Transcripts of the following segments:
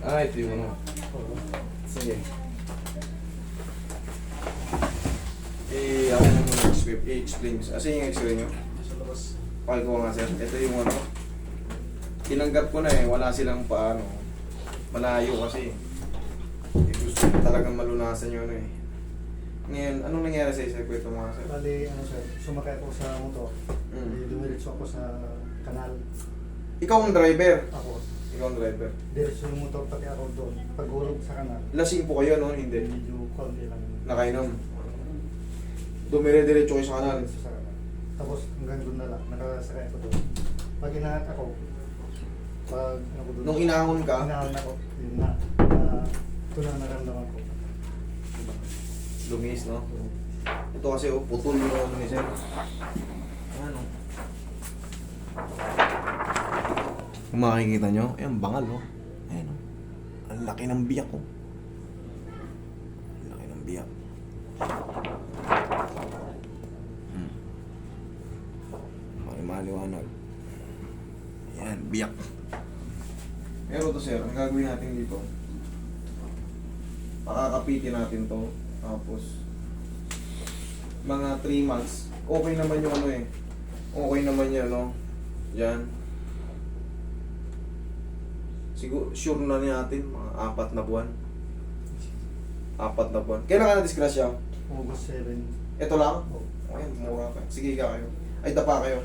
Ah, ito yung ano. Sige. Eh, ako na muna i-explain. I-explain. Kasi yung x-ray nyo. Pakal ko nga sir. Ito yung ano. Tinanggap ko na eh. Wala silang paano. Malayo kasi. Eh, gusto ko talagang malunasan yun eh. Ngayon, anong nangyari sa isa? Kwento mo nga sir. Bali, ano sir, sumakay ako sa motor. Mm. Dumiretso ako sa kanal. Ikaw ang driver. Ako. Ikaw ang driver. Diretso yung motor pati ako doon. Paghulog sa kanal. Lasing po kayo, no? Hindi. Medyo konti lang. Nakainom. Dumire-diretso kayo sa kanal. Diretso sa kanal. Tapos hanggang doon na lang. Nakasakay ako doon. Pag inahat ako, pag ano ko doon. Nung inahon ka, Inahan ako. Yun na. ito na naramdaman ko. Diba? lumis, no? Ito kasi oh, putol yung ano ni sir. Ano? Kung makikita nyo, ayan, bangal, oh. Ayan, oh. Ang laki ng biyak, oh. Ang laki ng biyak. Hmm. Okay, maliwanag. Ayan, biyak. Pero to sir, ang gagawin natin dito, pakakapitin natin to. Tapos, mga 3 months, okay naman yung ano eh. Okay naman yung ano. Yan. Siguro, sure na natin, mga apat na buwan. Apat na buwan. Kailan ka na-disgrasya? August 7. Ito lang? Oh. Okay, mura ka. Sige ka kayo. Ay, dapa kayo.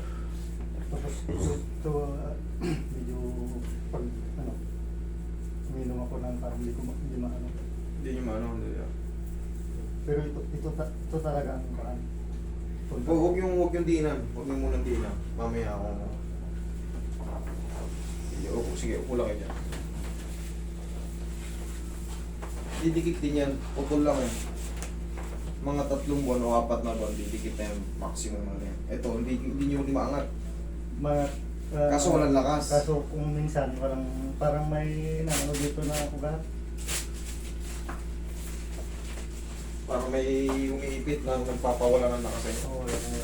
Tapos ito, ah, medyo pag ano, uminom ako ng parang hindi ko ma- hindi maano. Hindi nyo maano. Hindi nyo. Pero ito, ito, ta- ito talaga ang kaan. Huwag, huwag yung, huwag yung diinan. Huwag yung munang diinan. Mamaya ako. Sige, upo, sige, upo lang kayo dyan. Didikit din yan. Putol lang eh. Mga tatlong buwan o apat na buwan, didikit na yung maximum na yan. Ito, hindi, hindi nyo hindi maangat. Mga, ah, Kaso walang lakas. Kaso kung minsan parang parang may ano dito na ugat. Parang may umiipit na nagpapawala ng lakas sa'yo. Oo, wala na.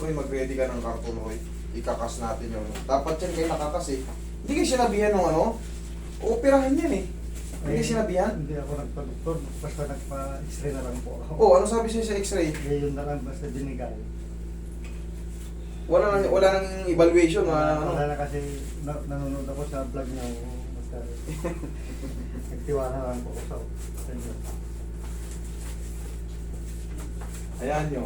Uy, mag-ready ka ng karton, Roy. Ikakas natin yun. Dapat yan kayo nakakas eh. Hindi kayo sinabihan ng ano? Operahan yan eh. Hindi sinabihan? Hindi ako nagpa-doktor, basta nagpa-x-ray na lang po ako. Oh, ano sabi sa'yo sa x-ray? Ngayon na lang basta binigay. Wala nang wala nang evaluation na ano. Wala na kasi na, nanonood ako sa vlog niya. Basta nagtiwala lang po ako sa sa inyo. Ayan nyo.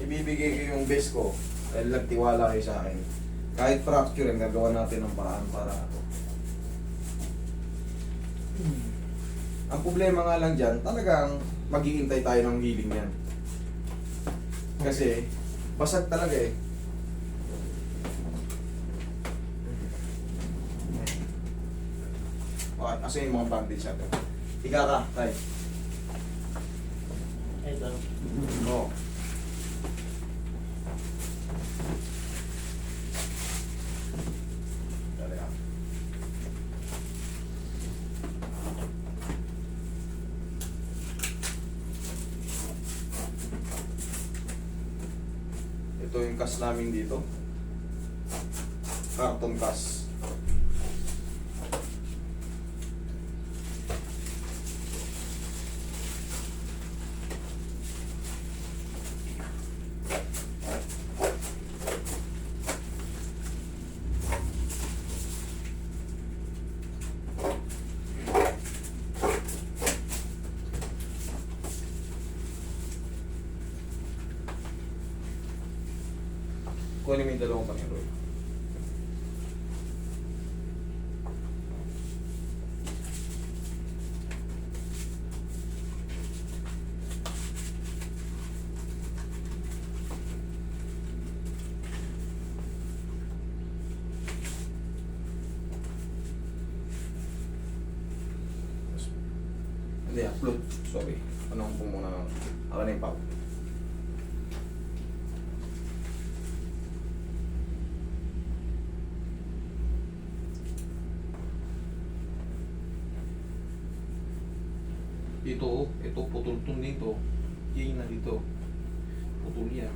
Ibibigay ko yung best ko. Dahil nagtiwala kayo sa akin. Kahit fracture, gagawa natin ng paraan para Ang problema nga lang dyan, talagang maghihintay tayo ng healing yan. Kasi, basag talaga eh. Okay, asa yung mga bandage natin? Higa ka, tay. Ito. Oo. Dali ah. Ito yung kas namin dito. Carton kas. Kunin mo yung dalawang Panginoon. Hindi, upload. Sorry. Ano po muna. Ako na yung pao. Ito, ito putol to nito. Yan na dito. Putol yan.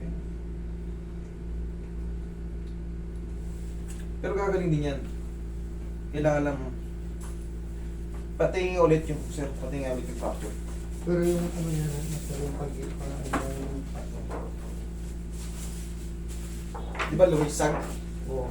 Ayan. Pero gagaling din yan. Kailangan lang patingin ulit yung sir, patingin ulit yung fracture. Pero yung ano niya, nasa yung pag ano yung Di ba lumisag? Oo.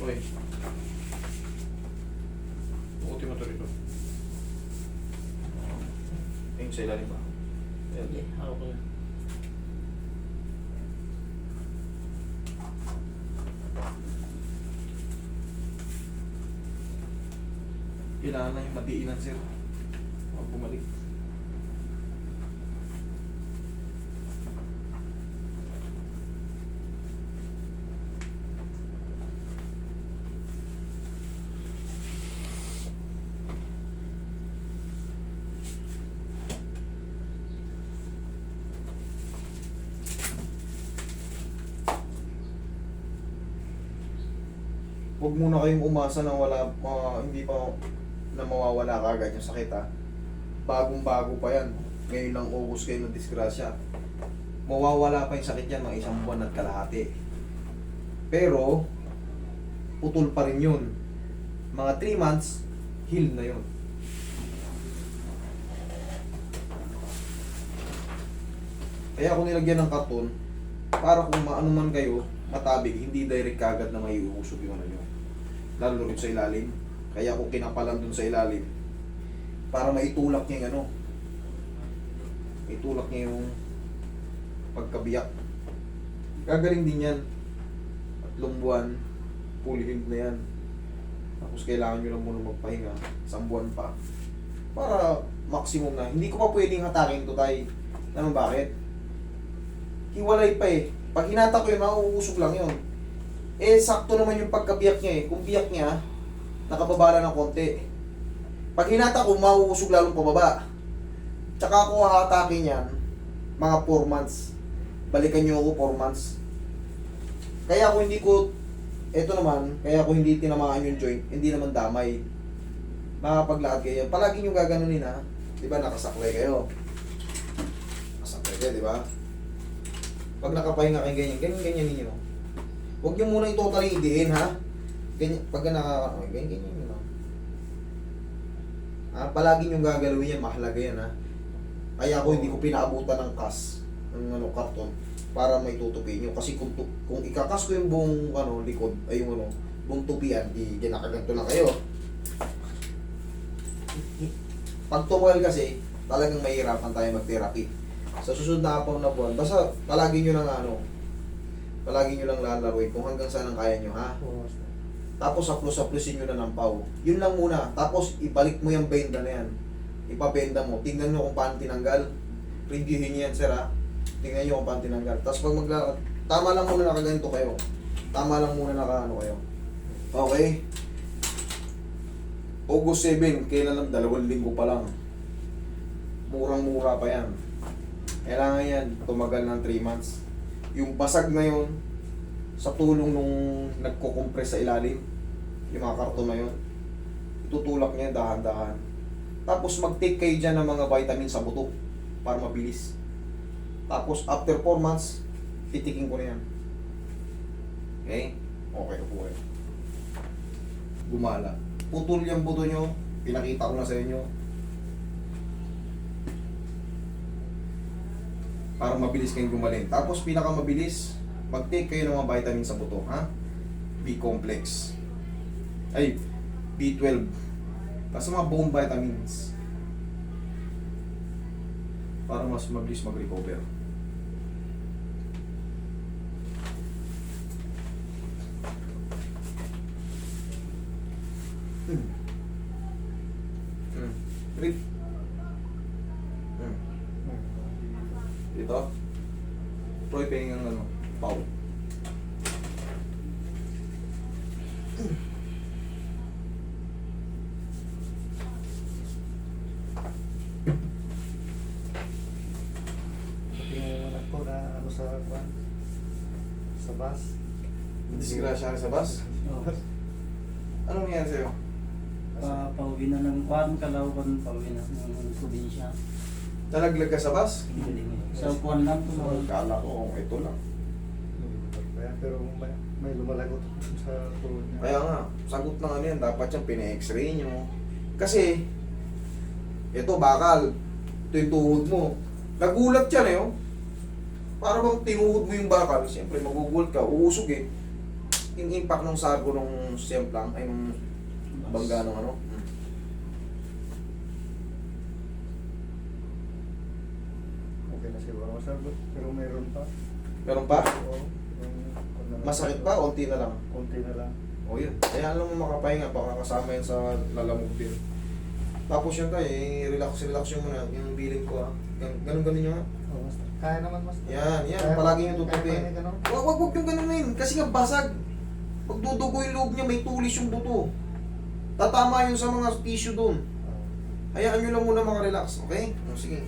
Uy. Buti mo to rito. Ayun sa ilalim ba? Ayan. Hindi, ako ko lang. Kailangan na yung matiinan sir. Huwag bumalik. Huwag muna kayong umasa na wala, ma- hindi pa na mawawala kagad yung sakit ha. Bagong bago pa yan. Ngayon lang August kayo ng disgrasya. Mawawala pa yung sakit yan mga isang buwan at kalahati. Pero, putol pa rin yun. Mga 3 months, heal na yun. Kaya ako nilagyan ng karton, para kung maano man kayo, matabig, hindi direct kagad na may uusog yung ano nyo. Lalo rin sa ilalim. Kaya ako kinapalan dun sa ilalim. Para maitulak niya yung ano. Maitulak niya yung pagkabiyak. Gagaling din yan. Tatlong buwan, fully healed na yan. Tapos kailangan nyo lang muna magpahinga. Isang buwan pa. Para maximum na. Hindi ko pa pwedeng hatakin to tayo. Mo bakit? Hiwalay pa eh. Pag hinata ko yun, mauusog lang yun. Eh, sakto naman yung pagkabiyak niya eh. Kung biyak niya, nakababa lang ng konti. Pag hinata ko, mauusog lalong pababa. Tsaka ako hahatakin yan, mga 4 months. Balikan niyo ako 4 months. Kaya ako hindi ko, eto naman, kaya ako hindi tinamaan yung joint, hindi naman damay. Makapaglakad kayo. Palagi nyo gaganunin ha. Di ba nakasaklay kayo? Nakasaklay kayo, di ba? Pag nakapahinga kayo ganyan, ganyan-ganyan ninyo. Huwag nyo muna i-totally idiin ha. Ganyan, pag naka, oh, ganyan, ganyan lang. Ah, palagi nyo gagalawin yan, mahalaga yan ha. Kaya ako hindi ko pinaabutan ng kas, ng ano, karton, para may tutupi nyo. Kasi kung, kung ikakas ko yung buong ano, likod, ay yung ano, buong tupian, di, di nakaganto lang kayo. Pag tumal kasi, talagang mahirapan tayo mag-therapy. Sa susunod na apaw na buwan, basta palagi nyo lang ano, palagi nyo lang lalaroin kung hanggang saan ang kaya nyo ha. Tapos saplos-saplosin nyo na ng pau. Yun lang muna. Tapos ibalik mo yung benda na yan. Ipabenda mo. Tingnan nyo kung paano tinanggal. Reviewin nyo yan sir ha. Tingnan nyo kung paano tinanggal. Tapos pag maglakad, tama lang muna nakaganto kayo. Tama lang muna nakaano kayo. Okay? August 7, kailan lang? Dalawang linggo pa lang. Murang-mura pa yan. Kailangan yan, tumagal ng 3 months. Yung basag na yun, sa tulong nung nagko-compress sa ilalim, yung mga karton na yun, itutulak niya dahan-dahan. Tapos mag-take kayo dyan ng mga vitamin sa buto para mabilis. Tapos after 4 months, titiking ko na yan. Okay? Okay na po kayo. Gumala. Putol yung buto nyo, pinakita ko na sa inyo. Para mabilis kayong gumaling. Tapos pinakamabilis, mag-take kayo ng mga vitamin sa buto, ha? B-complex. Ay, B12. Basta mga bone vitamins. Para mas mabilis mag-recover. Hmm. Hmm. Rip. Hmm. to. Troy, pengang ano, pau. Pati yung anak ko na ano sa kwan, sa bus. Disgrasya sa bus. Oh. Anong nangyari sa'yo? Pa, pauwi na ng kwan, Calaucan, pauwi na ng probinsya. Nalaglag ka sa bus? Sa kwan lang mga Kala ko, ito lang. Kaya, pero may, may lumalagot sa tuhod niya. Kaya nga, sagot ng ano yan, dapat yung pina-x-ray nyo. Kasi, ito bakal, ito yung tuhod mo. Nagulat yan eh, oh. Para bang tinuhod mo yung bakal, siyempre magugulat ka, uusog eh. Yung impact ng sargo ng siyemplang, ay ng bangga ng ano. Hmm. Okay na siguro masabot, pero mayroon pa. Meron pa? Oo, na- Masakit pa, onti na lang. Konti na lang. O yun. Kaya alam mo makapahinga, baka kasama yan sa lalamog din. Tapos yun tayo, eh, relax, relax yung muna, yung feeling ko. Gan- Ganun ganun nyo nga. Oo, basta. Kaya naman mas. Yan, yan, Kaya- palagi nyo tutupin. pa niya ganun. Wag, wag, wag yung ganun yun, kasi nga basag. Pag dudugo yung loob niya, may tulis yung buto. Tatama yun sa mga tissue. Oo. Hayaan nyo lang muna makarelax, okay? O, sige.